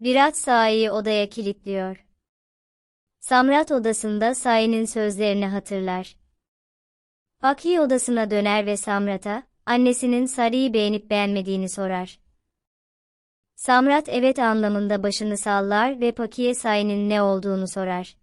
Virat Sai'yi odaya kilitliyor. Samrat odasında Sai'nin sözlerini hatırlar. Fakhi odasına döner ve Samrat'a, annesinin Sari'yi beğenip beğenmediğini sorar. Samrat evet anlamında başını sallar ve Paki'ye Sai'nin ne olduğunu sorar.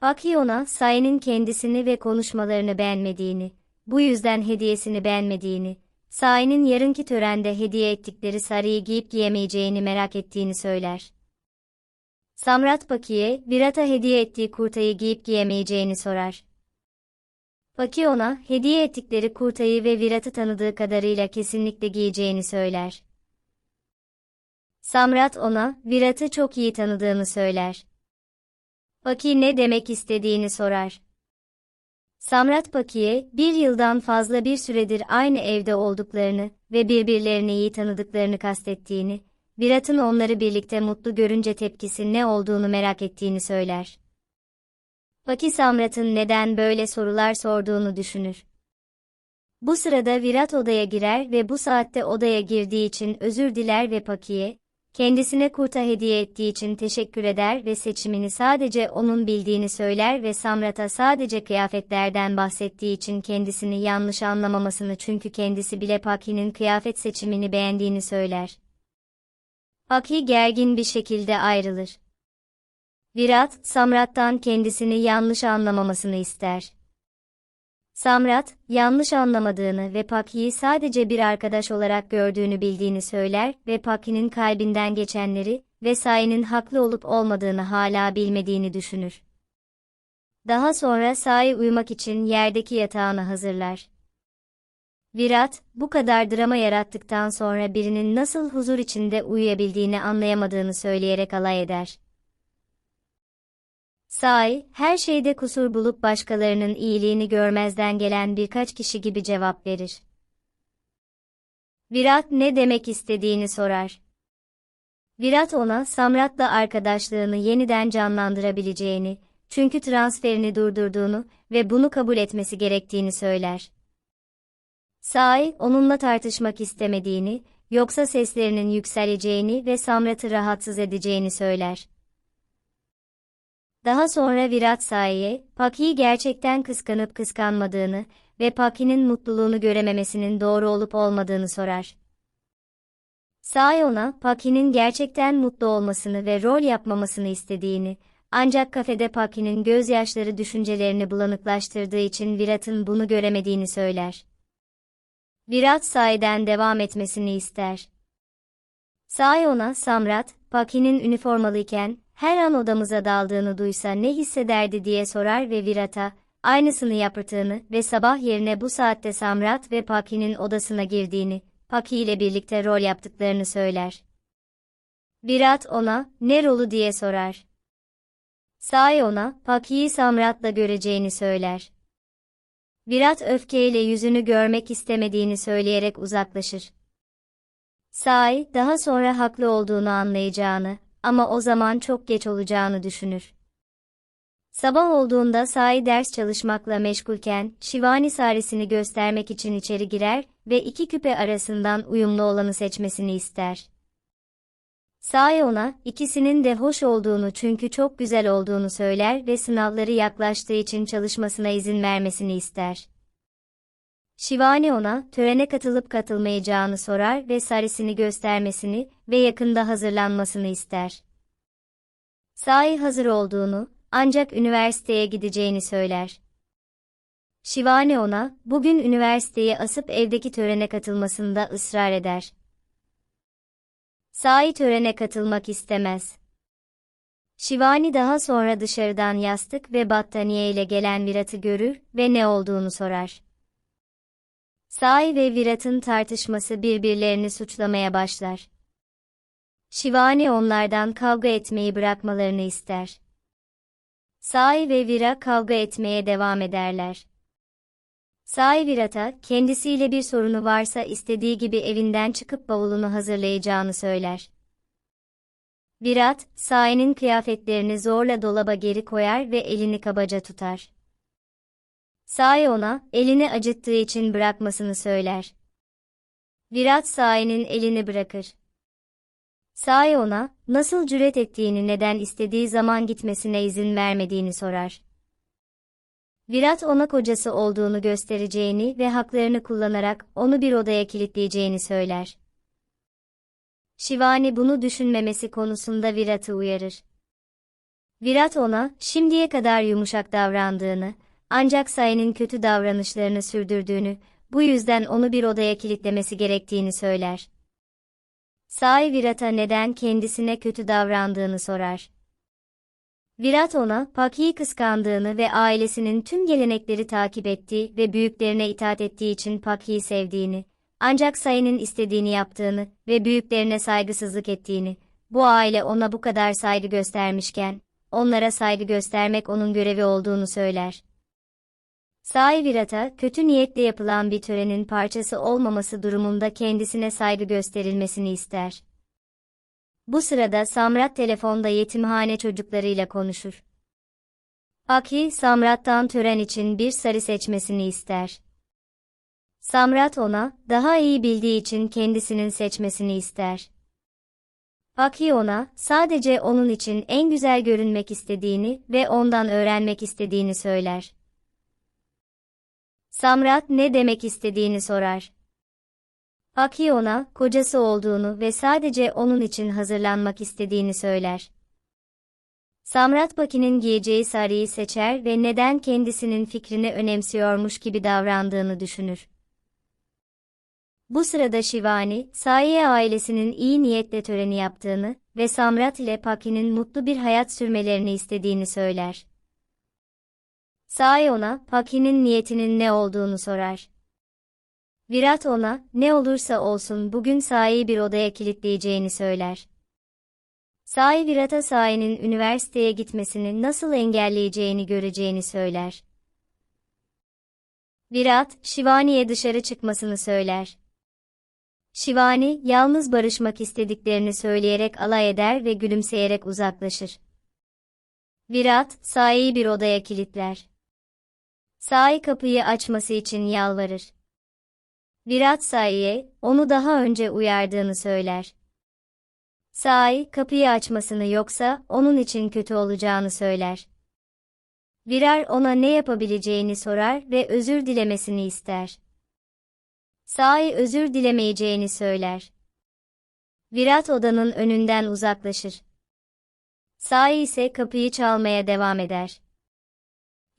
Paki ona Sai'nin kendisini ve konuşmalarını beğenmediğini, bu yüzden hediyesini beğenmediğini, Sai'nin yarınki törende hediye ettikleri sarıyı giyip giyemeyeceğini merak ettiğini söyler. Samrat Paki'ye, Virat'a hediye ettiği kurtayı giyip giyemeyeceğini sorar. Paki ona, hediye ettikleri kurtayı ve Virat'ı tanıdığı kadarıyla kesinlikle giyeceğini söyler. Samrat ona, Virat'ı çok iyi tanıdığını söyler. Paki ne demek istediğini sorar. Samrat Paki'ye, bir yıldan fazla bir süredir aynı evde olduklarını ve birbirlerini iyi tanıdıklarını kastettiğini, Virat'ın onları birlikte mutlu görünce tepkisi ne olduğunu merak ettiğini söyler. Paki Samrat'ın neden böyle sorular sorduğunu düşünür. Bu sırada Virat odaya girer ve bu saatte odaya girdiği için özür diler ve Paki'ye, kendisine kurta hediye ettiği için teşekkür eder ve seçimini sadece onun bildiğini söyler ve Samrat'a sadece kıyafetlerden bahsettiği için kendisini yanlış anlamamasını çünkü kendisi bile Paki'nin kıyafet seçimini beğendiğini söyler. Paki gergin bir şekilde ayrılır. Virat, Samrat'tan kendisini yanlış anlamamasını ister. Samrat, yanlış anlamadığını ve Paki'yi sadece bir arkadaş olarak gördüğünü bildiğini söyler ve Paki'nin kalbinden geçenleri ve Sai'nin haklı olup olmadığını hala bilmediğini düşünür. Daha sonra Sai uyumak için yerdeki yatağını hazırlar. Virat, bu kadar drama yarattıktan sonra birinin nasıl huzur içinde uyuyabildiğini anlayamadığını söyleyerek alay eder. Sai, her şeyde kusur bulup başkalarının iyiliğini görmezden gelen birkaç kişi gibi cevap verir. Virat ne demek istediğini sorar. Virat ona Samrat'la arkadaşlığını yeniden canlandırabileceğini, çünkü transferini durdurduğunu ve bunu kabul etmesi gerektiğini söyler. Sai, onunla tartışmak istemediğini, yoksa seslerinin yükseleceğini ve Samrat'ı rahatsız edeceğini söyler. Daha sonra Virat Sai'ye, Paki'yi gerçekten kıskanıp kıskanmadığını ve Paki'nin mutluluğunu görememesinin doğru olup olmadığını sorar. Sai ona, Paki'nin gerçekten mutlu olmasını ve rol yapmamasını istediğini, ancak kafede Paki'nin gözyaşları düşüncelerini bulanıklaştırdığı için Virat'ın bunu göremediğini söyler. Virat Sai'den devam etmesini ister. Sai ona, Samrat, Paki'nin üniformalıyken, her an odamıza daldığını duysa ne hissederdi diye sorar ve Virat'a, aynısını yaptığını ve sabah yerine bu saatte Samrat ve Paki'nin odasına girdiğini, Paki ile birlikte rol yaptıklarını söyler. Virat ona, ne rolü diye sorar. Sai ona, Paki'yi Samrat'la göreceğini söyler. Virat öfkeyle yüzünü görmek istemediğini söyleyerek uzaklaşır. Sai, daha sonra haklı olduğunu anlayacağını, ama o zaman çok geç olacağını düşünür. Sabah olduğunda Sai ders çalışmakla meşgulken, Şivani saresini göstermek için içeri girer ve iki küpe arasından uyumlu olanı seçmesini ister. Sai ona, ikisinin de hoş olduğunu çünkü çok güzel olduğunu söyler ve sınavları yaklaştığı için çalışmasına izin vermesini ister. Şivani ona, törene katılıp katılmayacağını sorar ve saresini göstermesini ve yakında hazırlanmasını ister. Sai hazır olduğunu, ancak üniversiteye gideceğini söyler. Şivani ona, bugün üniversiteyi asıp evdeki törene katılmasında ısrar eder. Sai törene katılmak istemez. Şivani daha sonra dışarıdan yastık ve battaniye ile gelen Virat'ı görür ve ne olduğunu sorar. Sai ve Virat'ın tartışması birbirlerini suçlamaya başlar. Şivani onlardan kavga etmeyi bırakmalarını ister. Sai ve Vira kavga etmeye devam ederler. Sai Virat'a kendisiyle bir sorunu varsa istediği gibi evinden çıkıp bavulunu hazırlayacağını söyler. Virat, Sai'nin kıyafetlerini zorla dolaba geri koyar ve elini kabaca tutar. Sai ona, elini acıttığı için bırakmasını söyler. Virat Sai'nin elini bırakır. Sai ona, nasıl cüret ettiğini neden istediği zaman gitmesine izin vermediğini sorar. Virat ona kocası olduğunu göstereceğini ve haklarını kullanarak onu bir odaya kilitleyeceğini söyler. Shivani bunu düşünmemesi konusunda Virat'ı uyarır. Virat ona, şimdiye kadar yumuşak davrandığını, ancak Sai'nin kötü davranışlarını sürdürdüğünü, bu yüzden onu bir odaya kilitlemesi gerektiğini söyler. Sai Virat'a neden kendisine kötü davrandığını sorar. Virat ona, Paki'yi kıskandığını ve ailesinin tüm gelenekleri takip ettiği ve büyüklerine itaat ettiği için Paki'yi sevdiğini, ancak Say'ın istediğini yaptığını ve büyüklerine saygısızlık ettiğini, bu aile ona bu kadar saygı göstermişken, onlara saygı göstermek onun görevi olduğunu söyler. Sai Virat'a, kötü niyetle yapılan bir törenin parçası olmaması durumunda kendisine saygı gösterilmesini ister. Bu sırada Samrat telefonda yetimhane çocuklarıyla konuşur. Aki, Samrat'tan tören için bir sarı seçmesini ister. Samrat ona, daha iyi bildiği için kendisinin seçmesini ister. Aki ona, sadece onun için en güzel görünmek istediğini ve ondan öğrenmek istediğini söyler. Samrat ne demek istediğini sorar. Aki ona, kocası olduğunu ve sadece onun için hazırlanmak istediğini söyler. Samrat Baki'nin giyeceği sarıyı seçer ve neden kendisinin fikrini önemsiyormuş gibi davrandığını düşünür. Bu sırada Shivani, Saiye ailesinin iyi niyetle töreni yaptığını ve Samrat ile Paki'nin mutlu bir hayat sürmelerini istediğini söyler. Sai ona, Paki'nin niyetinin ne olduğunu sorar. Virat ona, ne olursa olsun bugün Sai'yi bir odaya kilitleyeceğini söyler. Sai Virat'a Sai'nin üniversiteye gitmesini nasıl engelleyeceğini göreceğini söyler. Virat, Shivani'ye dışarı çıkmasını söyler. Shivani, yalnız barışmak istediklerini söyleyerek alay eder ve gülümseyerek uzaklaşır. Virat, Sai'yi bir odaya kilitler. Sai kapıyı açması için yalvarır. Virat Sai'ye, onu daha önce uyardığını söyler. Sai, kapıyı açmasını yoksa, onun için kötü olacağını söyler. Virar ona ne yapabileceğini sorar ve özür dilemesini ister. Sai özür dilemeyeceğini söyler. Virat odanın önünden uzaklaşır. Sai ise kapıyı çalmaya devam eder.